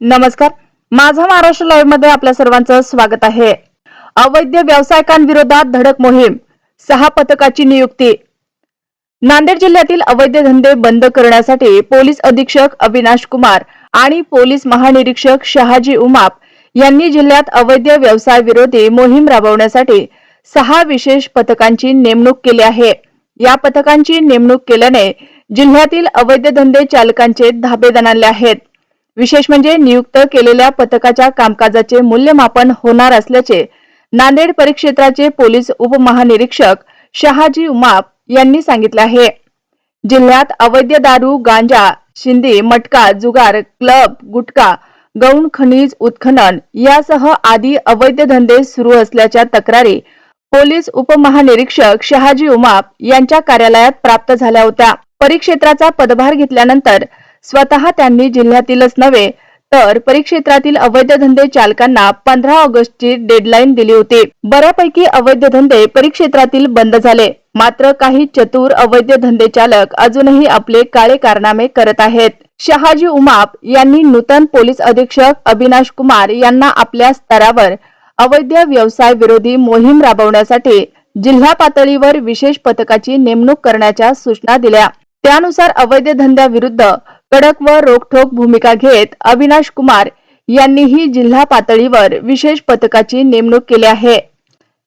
नमस्कार. माझा महाराष्ट्र लाईव्हमध्ये आपल्या सर्वांचं स्वागत आहे. अवैध व्यावसायिकांविरोधात धडक मोहीम सहा पथकाची नियुक्ती. नांदेड जिल्ह्यातील अवैध धंदे बंद करण्यासाठी पोलीस अधीक्षक अविनाश कुमार आणि पोलीस महानिरीक्षक शहाजी उमाप यांनी जिल्ह्यात अवैध व्यवसाय विरोधी मोहीम राबवण्यासाठी सहा विशेष पथकांची नेमणूक केली आहे. या पथकांची नेमणूक केल्याने जिल्ह्यातील अवैध धंदे चालकांचे धाबे दणाले आहेत. विशेष म्हणजे नियुक्त केलेल्या पथकाच्या कामकाजाचे मूल्यमापन होणार असल्याचे नांदेड परिक्षेत्राचे पोलीस उपमहानिरीक्षक शहाजी उमाप यांनी सांगितले आहे. जिल्ह्यात अवैध दारू गांजा शिंदी मटका जुगार क्लब गुटखा गौण खनिज उत्खनन यासह आदी अवैध धंदे सुरू असल्याच्या तक्रारी पोलीस उपमहानिरीक्षक शहाजी उमाप यांच्या कार्यालयात प्राप्त झाल्या होत्या. परिक्षेत्राचा पदभार घेतल्यानंतर स्वतः त्यांनी जिल्ह्यातीलच नव्हे तर परिक्षेत्रातील अवैध धंदे चालकांना पंधरा ऑगस्टची डेडलाईन दिली होती. बऱ्यापैकी अवैध धंदे परिक्षेत्रातील बंद झाले. मात्र काही चतुर अवैध धंदे चालक अजूनही आपले काळे कारनामे करत आहेत. शहाजी उमाप यांनी नूतन पोलीस अधीक्षक अविनाश कुमार यांना आपल्या स्तरावर अवैध व्यवसाय विरोधी मोहीम राबवण्यासाठी जिल्हा पातळीवर विशेष पथकाची नेमणूक करण्याच्या सूचना दिल्या. त्यानुसार अवैध धंद्याविरुद्ध कडक व रोखठोक भूमिका घेत अविनाश कुमार यांनीही जिल्हा पातळीवर विशेष पथकाची नेमणूक केली आहे.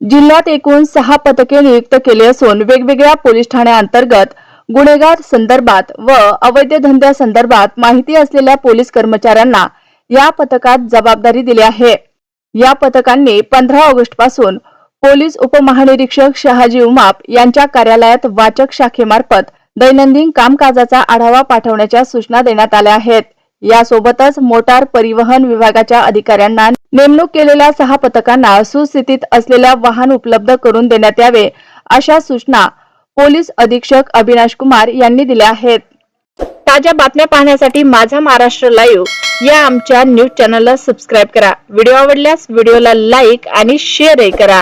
जिल्ह्यात एकूण सहा पथके नियुक्त केली असून वेगवेगळ्या पोलीस ठाण्याअंतर्गत गुन्हेगार संदर्भात व अवैध धंद्यासंदर्भात माहिती असलेल्या पोलीस कर्मचाऱ्यांना या पथकात जबाबदारी दिली आहे. या पथकांनी पंधरा ऑगस्टपासून पोलीस उपमहानिरीक्षक शहाजी उमाप यांच्या कार्यालयात वाचक शाखेमार्फत दैनंदिन कामकाजाचा आढावा पाठवण्याच्या सूचना देण्यात आल्या आहेत. यासोबतच मोटार परिवहन विभागाच्या अधिकाऱ्यांना नेमणूक केलेल्या सहा पथकांना सुस्थितीत असलेल्या वाहन उपलब्ध करून देण्यात यावे अशा सूचना पोलीस अधीक्षक अविनाश कुमार यांनी दिल्या आहेत. ताज्या बातम्या पाहण्यासाठी माझा महाराष्ट्र लाईव्ह या आमच्या न्यूज चॅनलला सबस्क्राईब करा. व्हिडिओ आवडल्यास व्हिडिओला लाईक आणि शेअरही करा.